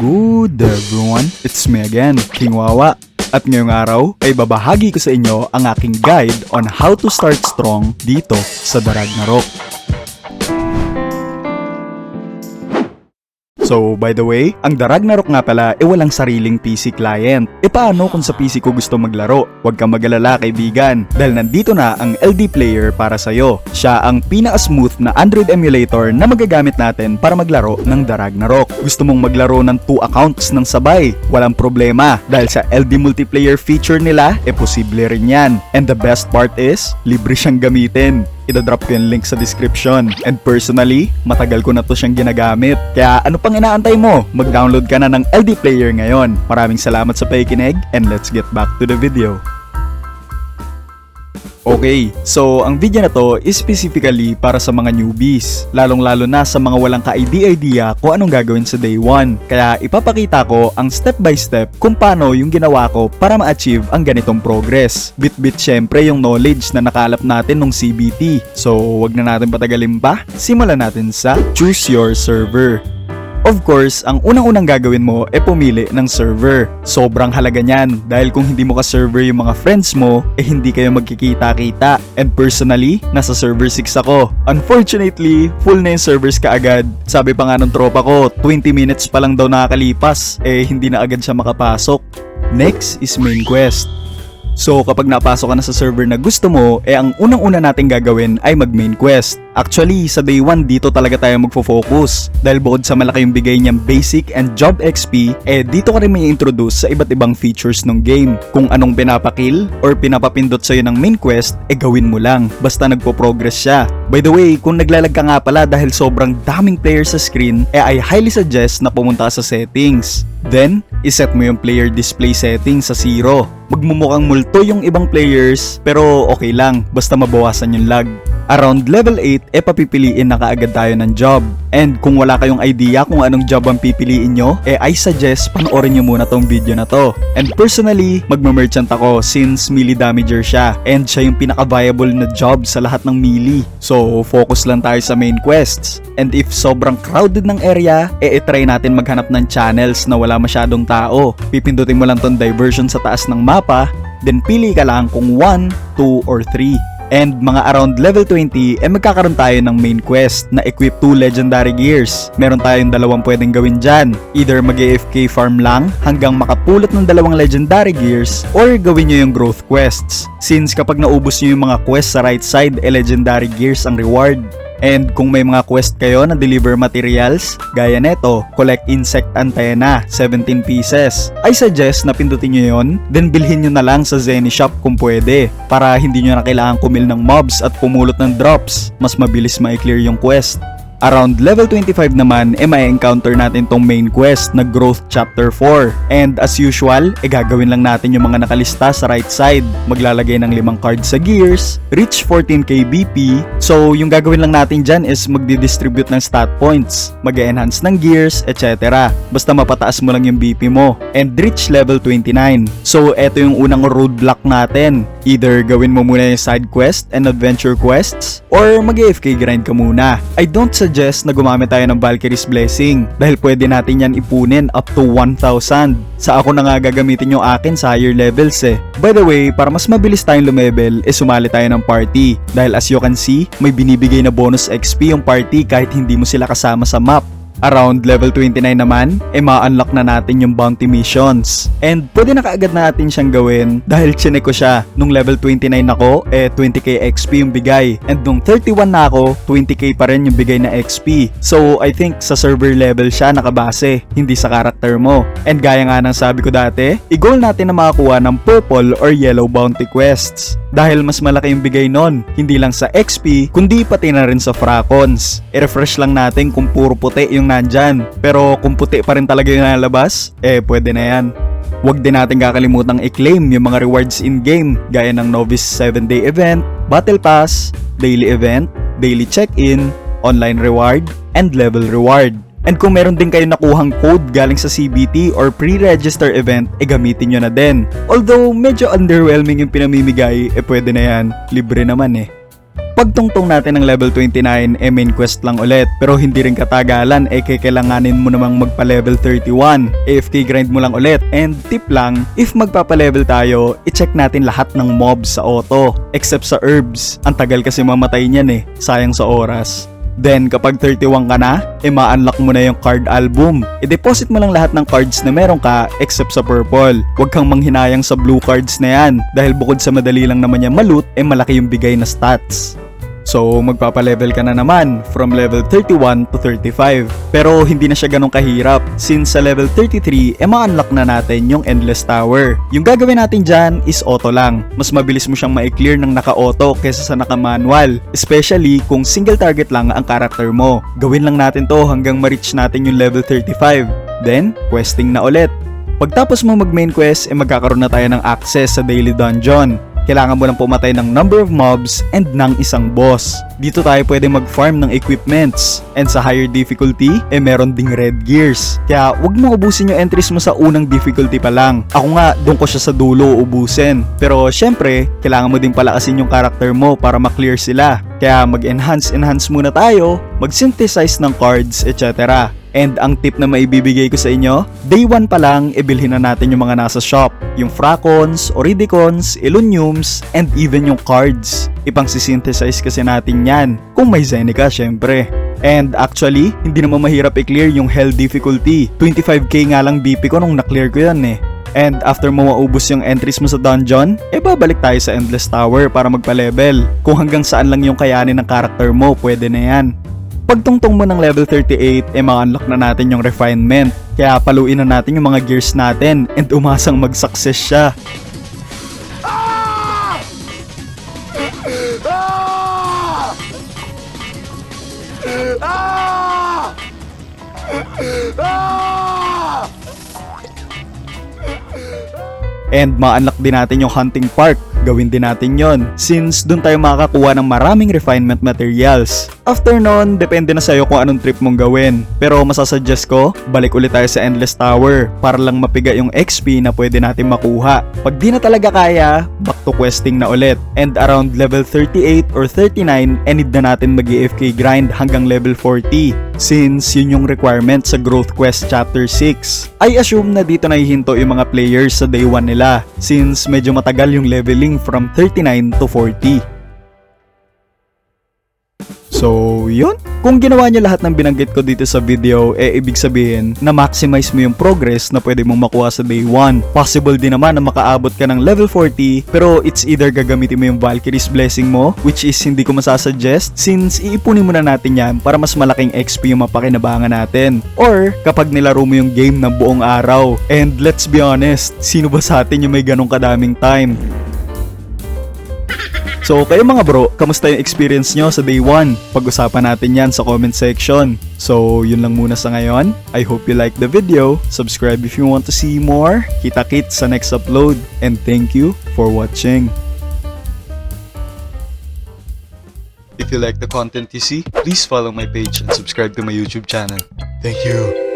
Good everyone, it's me again, King Wawa. At ngayong araw ay babahagi ko sa inyo ang aking guide on how to start strong dito sa The Ragnarok. So, by the way, ang The Ragnarok nga pala ay walang sariling PC client. E paano kung sa PC ko gusto maglaro? Huwag kang magalala kaibigan, dahil nandito na ang LD Player para sa'yo. Siya ang pinaka-smooth na Android emulator na magagamit natin para maglaro ng The Ragnarok. Gusto mong maglaro ng 2 accounts ng sabay? Walang problema, dahil sa LD multiplayer feature nila, e posible rin yan. And the best part is, libre siyang gamitin idadrop ko yung link sa description. And personally, matagal ko na to siyang ginagamit. Kaya ano pang inaantay mo? Mag-download ka na ng LD Player ngayon. Maraming salamat sa pakikinig and let's get back to the video. Okay, so ang video na to is specifically para sa mga newbies, lalong-lalo na sa mga walang ka-idea kung anong gagawin sa day 1. Kaya ipapakita ko ang step by step kung paano yung ginawa ko para ma-achieve ang ganitong progress. Bit-bit syempre yung knowledge na nakalap natin nung CBT. So, wag na natin patagalin pa, simulan natin sa Choose Your Server. Of course, ang unang-unang gagawin mo ay pumili ng server. Sobrang halaga niyan dahil kung hindi mo ka-server yung mga friends mo, eh hindi kayo magkikita-kita. And personally, nasa server 6 ako. Unfortunately, full na yung servers kaagad. Sabi pa nga ng tropa ko, 20 minutes pa lang daw nakakalipas, eh hindi na agad siya makapasok. Next is main quest. So kapag napasok ka na sa server na gusto mo, eh ang unang-una nating gagawin ay mag main quest. Actually, sa day 1 dito talaga tayo magfo-focus dahil bukod sa malaki yung bigay niyang basic and job XP, eh dito ka rin may introduce sa iba't ibang features ng game. Kung anong pinapakill or pinapapindot sa'yo ng main quest, eh gawin mo lang, basta nagpo-progress siya. By the way, kung naglalag ka nga pala dahil sobrang daming players sa screen, eh I highly suggest na pumunta sa settings. Then, iset mo yung player display settings sa zero. Magmumukhang multo yung ibang players, pero okay lang, basta mabawasan yung lag. Around level 8, e papipiliin na kaagad tayo ng job. And kung wala kayong idea kung anong job ang pipiliin nyo, eh I suggest panoorin nyo muna tong video na to. And personally, magma-merchant ako since melee damager siya. And siya yung pinaka-viable na job sa lahat ng melee. So, focus lang tayo sa main quests. And if sobrang crowded ng area, eh try natin maghanap ng channels na wala masyadong tao. Pipindutin mo lang tong diversion sa taas ng mapa, then pili ka lang kung 1, 2, or 3. And mga around level 20, eh magkakaroon tayo ng main quest na equip 2 legendary gears. Meron tayong dalawang pwedeng gawin dyan. Either mag AFK farm lang hanggang makapulot ng dalawang legendary gears or gawin nyo yung growth quests. Since kapag naubos nyo yung mga quest sa right side, eh legendary gears ang reward. And kung may mga quest kayo na deliver materials, gaya neto, collect insect antenna, 17 pieces. I suggest na pindutin nyo yon, then bilhin nyo na lang sa Zenny Shop kung pwede, para hindi nyo na kailangan kumil ng mobs at pumulot ng drops. Mas mabilis ma-clear yung quest. Around level 25 naman, e may encounter natin tong main quest na Growth Chapter 4. And as usual, e gagawin lang natin yung mga nakalista sa right side. Maglalagay ng limang cards sa gears, reach 14k BP. So, yung gagawin lang natin dyan is magdi-distribute ng stat points, mag-enhance ng gears, etc. Basta mapataas mo lang yung BP mo. And reach level 29. So, eto yung unang roadblock natin. Either gawin mo muna yung side quest and adventure quests, or mag-AFK grind ka muna. I don't suggest na gumamit tayo ng Valkyrie's Blessing dahil pwede natin yan ipunin up to 1,000. Sa ako na nga gagamitin yung akin sa higher levels eh. By the way, para mas mabilis tayong lumevel, eh sumali tayo ng party. Dahil as you can see, may binibigay na bonus XP yung party kahit hindi mo sila kasama sa map. Around level 29 naman, eh ma-unlock na natin yung bounty missions. And pwede na kaagad natin siyang gawin dahil chinek ko siya. Nung level 29 ako, eh 20k XP yung bigay. And nung 31 na ako, 20k pa rin yung bigay na XP. So I think sa server level siya nakabase, hindi sa character mo. And gaya nga ng sabi ko dati, i-goal natin na makakuha ng purple or yellow bounty quests. Dahil mas malaki yung bigay nun, hindi lang sa XP, kundi pati na rin sa fracons. I-refresh lang natin kung puro puti yung nandyan. Pero kung puti pa rin talaga yung nalabas, eh pwede na yan. Huwag din natin kakalimutang i-claim yung mga rewards in-game gaya ng Novice 7-day event, Battle Pass, Daily Event, Daily Check-in, Online Reward, and Level Reward. And kung meron din kayo nakuhang code galing sa CBT or pre-register event, e gamitin nyo na din. Although medyo underwhelming yung pinamimigay, eh pwede na yan, libre naman eh. Pagtungtong natin ng level 29, eh main quest lang ulit. Pero hindi rin katagalan, eh kailanganin mo namang magpa level 31. AFK grind mo lang ulit. And tip lang, if magpapa-level tayo, i-check natin lahat ng mobs sa auto. Except sa herbs. Ang tagal kasi mamatay niyan eh. Sayang sa oras. Then, kapag 31 ka na, e ma-unlock mo na yung card album. I-deposit mo lang lahat ng cards na meron ka except sa purple. Huwag kang manghinayang sa blue cards na yan dahil bukod sa madali lang naman yan malut, e malaki yung bigay na stats. So, magpapa-level ka na naman from level 31 to 35. Pero hindi na siya ganun kahirap since sa level 33, e ma-unlock na natin yung Endless Tower. Yung gagawin natin dyan is auto lang. Mas mabilis mo siyang ma-clear ng naka-auto kesa sa naka-manual. Especially kung single target lang ang karakter mo. Gawin lang natin to hanggang ma-reach natin yung level 35. Then, questing na ulit. Pagtapos mo mag main quest, e magkakaroon na tayo ng access sa daily dungeon kailangan mo lang pumatay ng number of mobs and ng isang boss. Dito tayo pwede mag-farm ng equipments. And sa higher difficulty, eh meron ding red gears. Kaya wag mo ubusin yung entries mo sa unang difficulty pa lang. Ako nga, doon ko siya sa dulo ubusin. Pero syempre, kailangan mo din palakasin yung character mo para maklear sila. Kaya mag-enhance-enhance muna tayo, mag-synthesize ng cards, etc. And ang tip na maibibigay ko sa inyo, day 1 pa lang, ibilhin na natin yung mga nasa shop. Yung Fracons, Oridicons, Eluniums, and even yung cards. Ipang sisynthesize kasi natin yan. Kung may Zenica, syempre. And actually, hindi naman mahirap i-clear yung Hell difficulty. 25k nga lang BP ko nung na-clear ko yan eh. And after mo maubos yung entries mo sa dungeon, e babalik tayo sa Endless Tower para magpa-level. Kung hanggang saan lang yung kayanin ng character mo, pwede na yan. Pagtungtong mo ng level 38, eh ma-unlock na natin yung refinement. Kaya paluin na natin yung mga gears natin and umasang mag-success siya. And ma-unlock din natin yung hunting park. Gawin din natin yon since dun tayo makakakuha ng maraming refinement materials. After nun, depende na sa'yo kung anong trip mong gawin. Pero masasuggest ko, balik ulit tayo sa Endless Tower para lang mapiga yung XP na pwede natin makuha. Pag di na talaga kaya, back to questing na ulit. And around level 38 or 39, eh need na natin mag AFK grind hanggang level 40 since yun yung requirement sa Growth Quest Chapter 6. I assume na dito nahihinto yung mga players sa day 1 nila since medyo matagal yung leveling from 39 to 40. So, yun. Kung ginawa niyo lahat ng binanggit ko dito sa video, eh ibig sabihin na maximize mo yung progress na pwede mong makuha sa day 1. Possible din naman na makaabot ka ng level 40, pero it's either gagamitin mo yung Valkyrie's Blessing mo, which is hindi ko masasuggest since iipunin muna natin yan para mas malaking XP yung mapakinabangan natin. Or, kapag nilaro mo yung game ng buong araw. And let's be honest, sino ba sa atin yung may ganong kadaming time? So, kayo mga bro, kamusta yung experience nyo sa day 1? Pag-usapan natin yan sa comment section. So, yun lang muna sa ngayon. I hope you like the video. Subscribe if you want to see more. Kita-kit sa next upload. And thank you for watching. If you like the content you see, please follow my page and subscribe to my YouTube channel. Thank you.